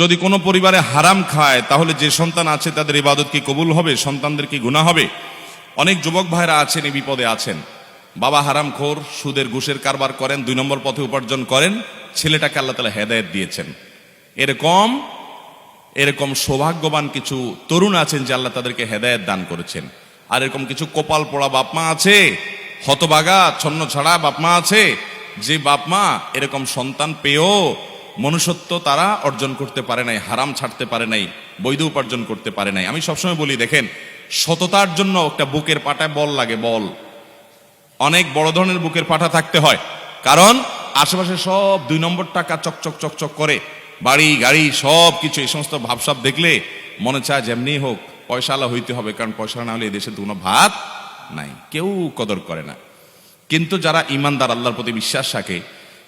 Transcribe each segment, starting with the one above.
যদি কোনো পরিবারে হারাম খায়, তাহলে যে সন্তান আছে তাদের ইবাদত কি কবুল হবে? সন্তানদের কি গুণা হবে? অনেক যুবক ভাইরা আছেন, এই বিপদে আছেন। বাবা হারাম খোর, সুদের ঘুষের কারবার করেন, দুই নম্বর পথে উপার্জন করেন, ছেলেটাকে আল্লাহ তালা হেদায়ত দিয়েছেন। এরকম এরকম সৌভাগ্যবান কিছু তরুণ আছেন যে আল্লাহ তাদেরকে হেদায়ত দান করেছেন। আর এরকম কিছু কপাল পোড়া বাপমা আছে হতবাগা ছন্ন ছাড়া বাপমা আছে, যে বাপমা এরকম সন্তান পেয়েও মনুষ্যত্ব তারা অর্জন করতে পারে নাই, হারাম ছাড়তে পারে নাই, বৈধ উপার্জন করতে পারে নাই। আমি সবসময় বলি, দেখেন, সততার জন্য একটা বুকের পাটায় বল লাগে, বল। অনেক বড় ধরনের বুকের পাঠা থাকতে হয়। কারণ আশেপাশে সব দুই নম্বর টাকা চকচক চকচক করে, বাড়ি, গাড়ি সব কিছু এই সমস্ত ভাবসাব দেখলে মনে চায় যেমনি হোক পয়সালা হইতে হবে, কারণ পয়সা না হলে এদেশে দেশে কোনো ভাত নাই, কেউ কদর করে না। কিন্তু যারা ইমানদার, আল্লাহর প্রতি বিশ্বাস রাখে,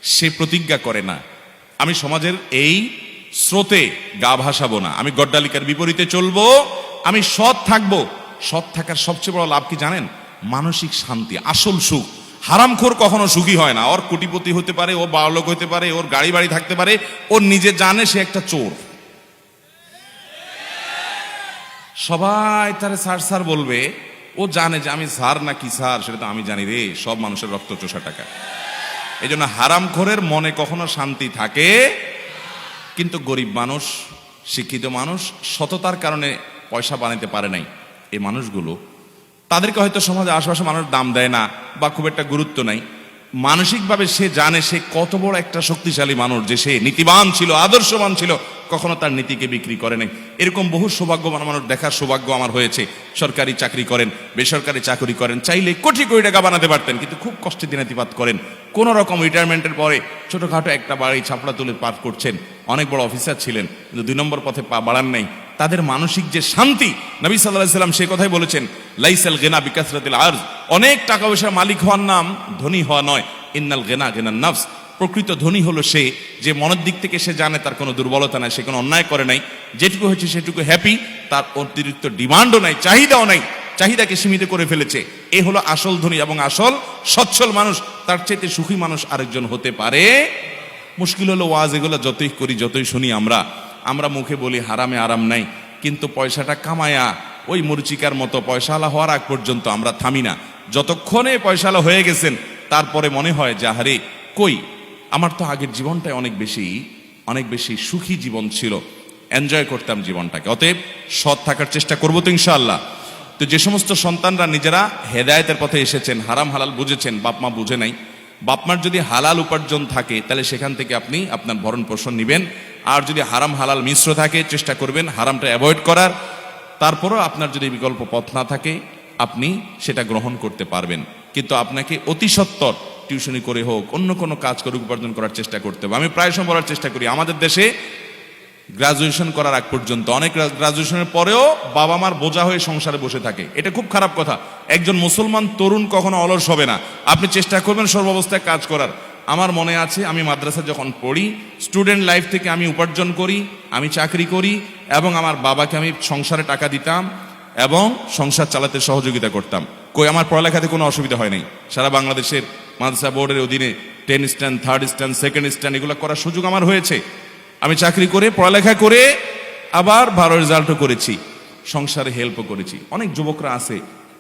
সে প্রতিজ্ঞা করে না আমি সমাজের এই স্রোতে গা ভাসাবো না। আমি গড্ডালিকার বিপরীতে চলবো। আমি সৎ থাকব। সৎ থাকার সবচেয়ে বড় লাভ কি জানেন? মানসিক শান্তি, আসল সুখ। হারামখোর কখনো সুখী হয় না। ওর কোটিপতি হতে পারে, ও বাড়লোক হতে পারে, ওর গাড়ি বাড়ি থাকতে পারে ওর নিজে জানে সে একটা চোর। সবাই তারে স্যার স্যার বলবে, ও জানে যে আমি স্যার না কি স্যার, সেটা তো আমি জানি রে, সব মানুষের রক্ত চোষা টাকা। এই জন্য হারামখোরের মনে কখনো শান্তি থাকে। কিন্তু গরিব মানুষ, শিক্ষিত মানুষ সততার কারণে পয়সা বানাতে পারে নাই। এই মানুষগুলো, তাদেরকে হয়তো সমাজে আশেপাশে মানুষ দাম দেয় না বা খুব একটা গুরুত্ব নাই। মানসিকভাবে সে জানে সে কত বড় একটা শক্তিশালী মানুষ যে সে নীতিবান ছিল, আদর্শবান ছিল কখনো তার নীতিকে বিক্রি করে নাই। এরকম বহু সৌভাগ্যবান মানুষ দেখার সৌভাগ্য আমার হয়েছে। সরকারি চাকরি করেন, বেসরকারি চাকরি করেন, চাইলে কোটি কোটি টাকা বানাতে পারতেন, কিন্তু খুব কষ্টে দিনাতিপাত করেন। কোন রকম রিটায়ারমেন্টের পরে ছোটখাটো একটা বাড়ি ছাপড়া তুলে পার করছেন। অনেক বড় অফিসার ছিলেন, কিন্তু দুই নম্বর পথে পা বাড়ান নাই। তাদের মানসিক যে শান্তি, নবী সাল্লাহ সাল্লাম সে কথাই বলেছেন, লাইসাল গেনা বিকাশরাতিল আর্জ। অনেক টাকা পয়সার মালিক হওয়ার নাম ধনী হওয়া নয়। ইন্নাল গেনা গেনার নফস। প্রকৃত ধনী হলো সে যে মনের দিক থেকে সে জানে তার কোনো দুর্বলতা নাই, সে কোনো অন্যায় করে নাই। যেটুকু হয়েছে সেটুকু হ্যাপি তার অতিরিক্ত ডিমান্ডও নাই, চাহিদাও নাই। চাহিদাকে সীমিত করে ফেলেছে। এ হলো আসল ধনী এবং আসল সচ্ছল মানুষ। তার চাইতে সুখী মানুষ আরেকজন হতে পারে। মুশকিল হলো ওয়াজ, এগুলো যতই করি, যতই শুনি আমরা আমরা মুখে বলি হারামে আরাম নাই, কিন্তু পয়সাটা কামায়া, ওই মরিচিকার মতো পয়সাওয়ালা হওয়ার আগ পর্যন্ত আমরা থামি না। যতক্ষণে পয়সাওয়ালা হয়ে গেছেন, তারপরে মনে হয় যে, আহারে, কই? আমার তো আগের জীবনটাই অনেক বেশি অনেক বেশি সুখী জীবন ছিল। এনজয় করতাম জীবনটাকে। অতএব সৎ থাকার চেষ্টা করব তো ইনশাআল্লাহ। তো যে সমস্ত সন্তানরা নিজেরা হেদায়েতের পথে এসেছেন, হারাম হালাল বুঝেছেন, বাপ মা বুঝে নাই বাপমার যদি হালাল উপার্জন থাকে, তাহলে সেখান থেকে আপনি আপনার ভরণ পোষণ নেবেন। আর যদি হারাম হালাল মিশ্র থাকে, চেষ্টা করবেন হারামটা অ্যাভয়েড করার। তারপরও আপনার যদি বিকল্প পথ না থাকে, আপনি সেটা গ্রহণ করতে পারবেন। কিন্তু আপনাকে অতি সত্তর টিউশনি করে হোক, অন্য কোনো কাজ করে উপার্জন করার চেষ্টা করতে হবে। আমি প্রায় সময় বলার চেষ্টা করি, আমাদের দেশে গ্রাজুয়েশন করার আগ পর্যন্ত, অনেক গ্রাজুয়েশনের পরেও বাবা মার বোঝা হয়ে সংসারে বসে থাকে। এটা খুব খারাপ কথা। একজন মুসলমান তরুণ কখনো অলস হবে না। আপনি চেষ্টা করবেন সর্বাবস্থায় কাজ করার। আমার মনে আছে, আমি মাদ্রাসা যখন পড়ি স্টুডেন্ট লাইফ থেকে আমি উপার্জন করি, আমি চাকরি করি, এবং আমার বাবাকে আমি সংসারে টাকা দিতাম, এবং সংসার চালাতে সহযোগিতা করতাম। কই, আমার পড়ালেখাতে কোনো অসুবিধা হয় নাই। সারা বাংলাদেশের মাদ্রাসা বোর্ডের অধীনে ten stand third stand second stand এগুলো করার সুযোগ আমার হয়েছে। আমি চাকরি করে, পড়ালেখা করে আবার ভালো রেজাল্টও করেছি, সংসারে হেল্পও করেছি। অনেক যুবকরা আছে,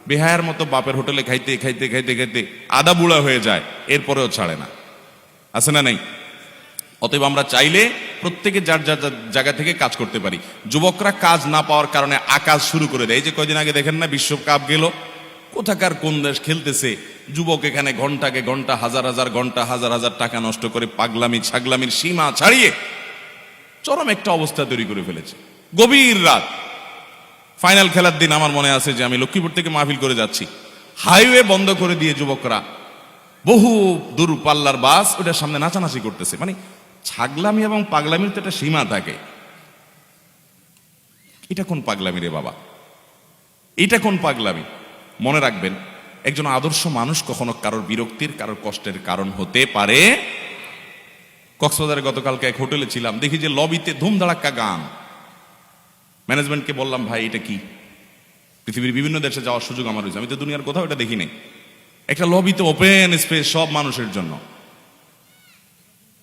বেহায়ার মতো বাপের হোটেলে খাইতে খাইতে খাইতে খাইতে আদা বুড়া হয়ে যায়, এরপরেও ছাড়ে না। আছে না নাই? অতএব আমরা চাইলে প্রত্যেকে যার যার জায়গা থেকে কাজ করতে পারি। যুবকরা কাজ না পাওয়ার কারণে আকাশ শুরু করে দেয়। এই যে কয়দিন আগে দেখেন না, বিশ্বকাপ গেল কোথাকার কোন দেশ খেলতেছে? যুবক এখানে ঘন্টাকে ঘণ্টা, হাজার হাজার ঘণ্টা, হাজার হাজার টাকা নষ্ট করে পাগলামি, ছাগলামির সীমা ছাড়িয়ে চরম একটা অবস্থা তৈরি করে ফেলেছে। গভীর রাত। ফাইনাল খেলার দিন আমার মনে আছে যে আমি লক্ষ্মীপুর থেকে মাহফিল করে যাচ্ছি। হাইওয়ে বন্ধ করে দিয়ে যুবকরা বহু দূর পাল্লার বাস ওটার সামনে নাচানাচি করতেছে। মানে ছাগলামি এবং পাগলামির তো একটা সীমা থাকে। এটা কোন পাগলামি রে বাবা? এটা কোন পাগলামি? মনে রাখবেন, একজন আদর্শ মানুষ কখনো কারোর বিরক্তির, কারোর কষ্টের কারণ হতে পারে। কক্সবাজারে গতকালকে এক হোটেলে ছিলাম, দেখি যে লবিতে ধুমধাড়াক্কা গান। ম্যানেজমেন্টকে বললাম, ভাই, এটা কি? পৃথিবীর বিভিন্ন দেশে যাওয়ার সুযোগ আমার হয়েছে আমি তো দুনিয়ার কোথাও এটা দেখি নাই। একটা লবিতে ওপেন স্পেস সব মানুষের জন্য।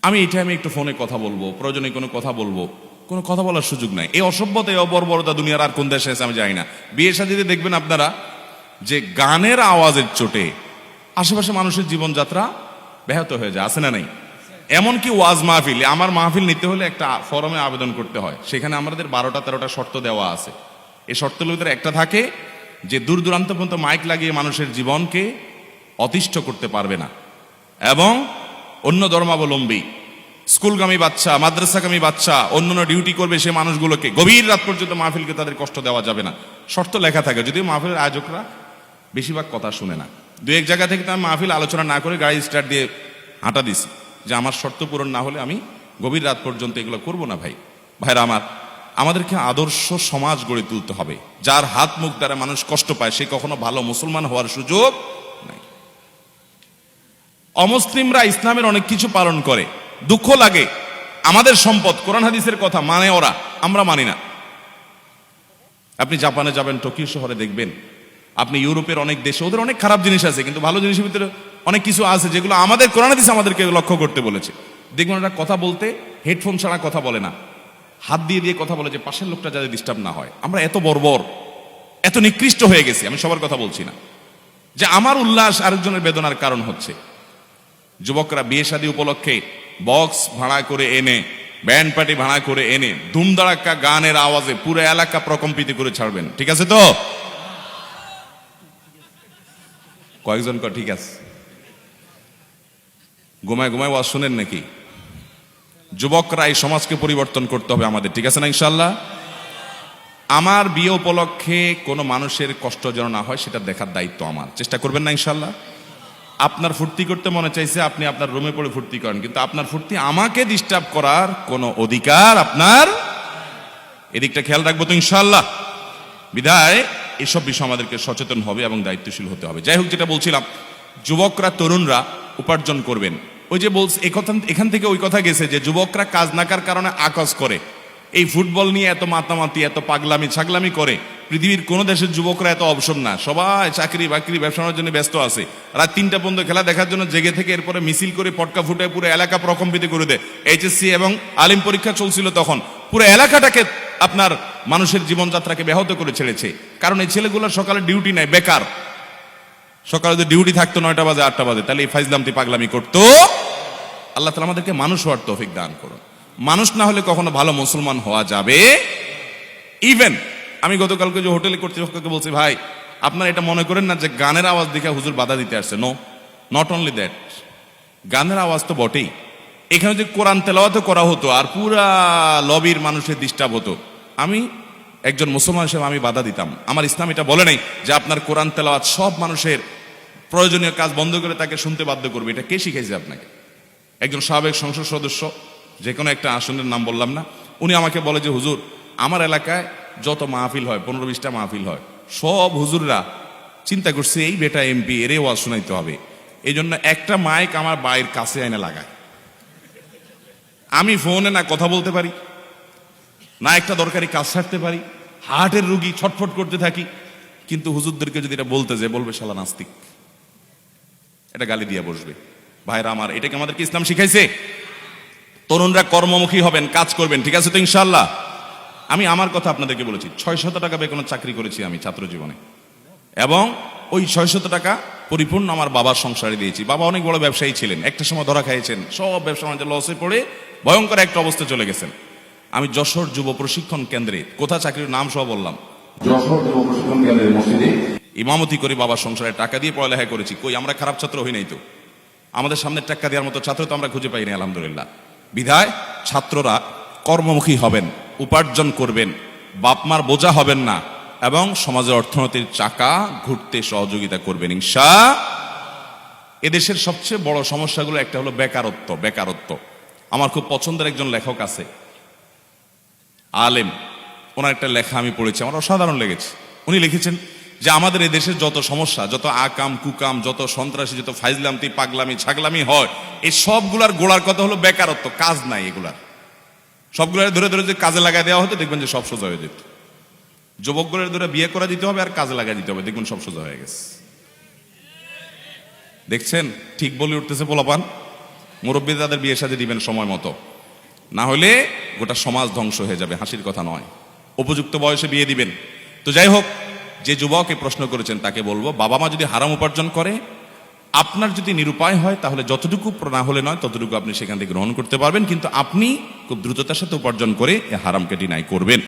আমি এটা আমি একটু ফোনে কথা বলব, প্রয়োজনে কোনো কথা বলব, কোনো কথা বলার সুযোগ নাই। এই অসভ্যতা, এই অবর্বরতা দুনিয়ার আর কোন দেশে আছে আমি জানি না। বিয়ে সাথে দেখবেন আপনারা যে গানের আওয়াজের চোটে আশেপাশে মানুষের জীবনযাত্রা ব্যাহত হয়ে যায়, আছে না নাই? এমনকি ওয়াজ মাহফিল, আমার মাহফিল নিতে হলে একটা ফরমে আবেদন করতে হয়। সেখানে আমাদের বারোটা তেরোটা শর্ত দেওয়া আছে। এই শর্তগুলোর ভিতরে একটা থাকে যে দূর দূরান্ত পর্যন্ত মাইক লাগিয়ে মানুষের জীবনকে অতিষ্ঠ করতে পারবে না। এবং অন্য ধর্মাবলম্বী, স্কুলগামী বাচ্চা, মাদ্রাসাগামী বাচ্চা অন্যান্য ডিউটি করবে সে মানুষগুলোকে গভীর রাত পর্যন্ত মাহফিলকে তাদের কষ্ট দেওয়া যাবে না। শর্ত লেখা থাকে, যদিও মাহফিলের আয়োজকরা বেশিরভাগ কথা শুনে না। দু এক জায়গা থেকে তার মাহফিল আলোচনা না করে গাড়ি স্টার্ট দিয়ে হাঁটা দিছি যে আমার শর্ত পূরণ না হলে আমি গভীর রাত পর্যন্ত এগুলো করব না ভাই। ভাইরা আমার, আমাদেরকে আদর্শ সমাজ গড়ে তুলতে হবে। যার হাত মুখ দ্বারা মানুষ কষ্ট পায়, সে কখনো ভালো মুসলমান হওয়ার সুযোগ নাই। অমুসলিমরা ইসলামের অনেক কিছু পালন করে। দুঃখ লাগে। আমাদের সম্পদ, কোরআন হাদিসের কথা মানে ওরা, আমরা মানি না। আপনি জাপানে যাবেন, টোকিও শহরে দেখবেন আপনি ইউরোপের অনেক দেশে, ওদের অনেক খারাপ জিনিস আছে, কিন্তু ভালো জিনিসের ভিতরে অনেক কিছু আছে যেগুলো আমাদের কোরআন হাদিস আমাদেরকে লক্ষ্য করতে বলেছে। দেখবেন ওরা কথা বলতে হেডফোন ছাড়া কথা বলে না। হাত দিয়ে দিয়ে কথা বলে যে পাশের লোকটা যাতে ডিস্টার্ব না হয়। আমরা এত বর্বর, এত নিকৃষ্ট হয়ে গেছি, আমি সবার কথা বলছি না। যে আমার উল্লাস আরেকজনের বেদনার কারণ হচ্ছে, যুবকরা বিয়ে শাদী উপলক্ষে বক্স ভাড়া করে এনে ব্যান্ড পার্টি ভাড়া করে এনে, ধুমধাড়াক্কা গানের আওয়াজে পুরো এলাকা প্রকম্পিত করে ছাড়বেন, ঠিক আছে তো? কয়েকজন ক ঠিক আছে। ঘুমায় ঘুমায় ওয়াজ শুনেন নাকি? যুবকরা এই সমাজকে পরিবর্তন করতে হবে আমাদের, ঠিক আছে না ইনশাল্লাহ আমার বিয়ে উপলক্ষে কোনো মানুষের কষ্ট যেন না হয়, সেটা দেখার দায়িত্ব আমার। চেষ্টা করবেন না ইনশাল্লাহ আপনার ফুর্তি করতে মনে চাইছে, আপনি আপনার রুমে পড়ে ফুর্তি করেন, কিন্তু আপনার ফুর্তি আমাকে ডিস্টার্ব করার কোনো অধিকার আপনার এদিকটা খেয়াল রাখব তো ইনশাল্লাহ বিধায় এসব বিষয় আমাদেরকে সচেতন হবে এবং দায়িত্বশীল হতে হবে। যাই হোক, যেটা বলছিলাম, যুবকরা, তরুণরা উপার্জন করবেন। ওই যে বলছে এখান এখান থেকে ওই কথা গেছে যে যুবকরা কাজ নাকার কারণে আকাশ করে। এই ফুটবল নিয়ে এত মাতামাতি, এত পাগলামি, ছাগলামি করে। পৃথিবীর কোন দেশের যুবকরা এত অবসর না। সবাই চাকরি বাকরি ব্যবসার জন্য ব্যস্ত আছে। রাত তিনটা পর্যন্ত খেলা দেখার জন্য জেগে থেকে এরপরে মিছিল করে পটকা ফুটে পুরো এলাকা প্রকম্পিত করে দেয়। এইচএসসি এবং আলিম পরীক্ষা চলছিল তখন। পুরো এলাকাটাকে আপনার মানুষের জীবনযাত্রাকে ব্যাহত করে ছেড়েছে। কারণ এই ছেলেগুলোর সকালে ডিউটি নাই বেকার। সকালে যদি ডিউটি থাকতো নয়টা বাজে, আটটা বাজে। তাহলে এই ফাইজলামতি পাগলামি করতো। আল্লাহ তালা আমাদেরকে মানুষ হওয়ার তৌফিক দান করুন। মানুষ না হলে কখনো ভালো মুসলমান হওয়া যাবে? ইভেন আমি গতকালকে যে হোটেলে কর্তৃপক্ষকে বলছি, ভাই, আপনারা এটা মনে করেন না যে গানের আওয়াজ দেখে হুজুর বাধা দিতে আসছে? নো নট অনলি দ্যাট গানের আওয়াজ তো বটেই। এখানে যে কোরআন তেলাওয়াত করা হতো আর পুরা লবির মানুষের ডিস্টার্ব হতো। আমি একজন মুসলমান হিসেবে আমি বাধা দিতাম। আমার ইসলাম এটা বলে নাই যে আপনার কোরআন, তেলাওয়াত সব মানুষের প্রয়োজনীয় কাজ বন্ধ করে তাকে শুনতে বাধ্য করবে। এটা কে শিখেছে আপনাকে? একজন সাবেক সংসদ সদস্য, যে কোনো একটা আসনের নাম বললাম না, উনি আমাকে বলে যে, হুজুর, আমার এলাকায় যত মাহফিল হয়, পনেরো বিশটা মাহফিল হয়, সব হুজুররা চিন্তা করছে, এই বেটা এমপি এরে ওয়াজ শোনাইতে হবে। এই জন্য একটা মাইক আমার বাড়ির কাছে এনে লাগায়। আমি ফোনে না কথা বলতে পারি। না একটা দরকারি কাজ ছাড়তে পারি, হার্টের রুগী ছটফট করতে থাকি, কিন্তু হুজুরদেরকে যদি এটা বলতে যে বলবে শালা নাস্তিক। এটা গালি দিয়ে বসবে। ভাইরা আমার এটাকে আমাদেরকে ইসলাম শিখাইছে? তরুণরা কর্মমুখী হবেন, কাজ করবেন, ঠিক আছে তো ইনশাল্লাহ আমি আমার কথা আপনাদেরকে বলেছি ছয় শত টাকা বেতনের চাকরি করেছি আমি ছাত্র জীবনে। এবং ওই ছয় শত টাকা পরিপূর্ণ আমার বাবার সংসারে দিয়েছি। বাবা অনেক বড় ব্যবসায়ী ছিলেন, একটা সময় ধরা খাইয়েছেন সব ব্যবসা লসে পড়ে ভয়ঙ্কর একটা অবস্থা চলে গেছেন। আমি যশোর যুব প্রশিক্ষণ কেন্দ্রে। কোথা চাকরির নাম সহ বললাম। যশোর যুব প্রশিক্ষণ কেন্দ্রের মসজিদে। ইমামতি করে বাবার সংসারে টাকা দিয়ে পড়ালেখা করেছি। কই আমরা খারাপ ছাত্র হই নাই তো। আমাদের সামনে টাকা দেওয়ার মতো ছাত্র তো আমরা খুঁজে পাইনি আলহামদুলিল্লাহ। বিধায় ছাত্ররা কর্মমুখী হবেন উপার্জন করবেন বাপমার বোঝা হবেন না এবং সমাজের অর্থনীতির চাকা ঘুরতে সহযোগিতা করবেন ইনশা। এদেশের সবচেয়ে বড় সমস্যাগুলো একটা হলো বেকারত্ব বেকারত্ব। আমার খুব পছন্দের একজন লেখক আছে। আলেম। ওনার একটা লেখা আমি পড়েছি, আমার অসাধারণ লেগেছে। উনি লিখেছেন যে, আমাদের এই দেশের যত সমস্যা, যত আকাম, কুকাম, যত সন্ত্রাসী, যত ফাইজলামতি, পাগলামি, ছাগলামি হয়, এই সবগুলার গোড়ার কথা হলো বেকারত্ব, কাজ নাই এগুলার। সবগুলার ধরে ধরে যে কাজে লাগাই দেওয়া হতো, দেখবেন যে সব সোজা হয়ে যেত। যুবকগুলোর ধরে বিয়ে করা দিতে হবে আর কাজে লাগাই দিতে হবে, দেখবেন সব সোজা হয়ে গেছে। দেখছেন? ঠিক বলে উঠতেছে পোলাপান? মুরব্বী তাদের বিয়ে সাথে দিবেন সময় মতো। না হলে গোটা সমাজ ধ্বংস হয়ে যাবে, হাসির কথা নয়। উপযুক্ত বয়সে বিয়ে দিবেন। তো যাই হোক, যে যুবক এই প্রশ্ন করেছেন তাকে বলব, বাবা মা যদি হারাম উপার্জন করে, আপনার যদি নিরুপায় হয়, তাহলে যতটুকু না হলে নয়, ততটুকু আপনি সেখান থেকে গ্রহণ করতে পারবেন, কিন্তু আপনি খুব দ্রুততার সাথে উপার্জন করে হারামকে ডিনাই করবেন।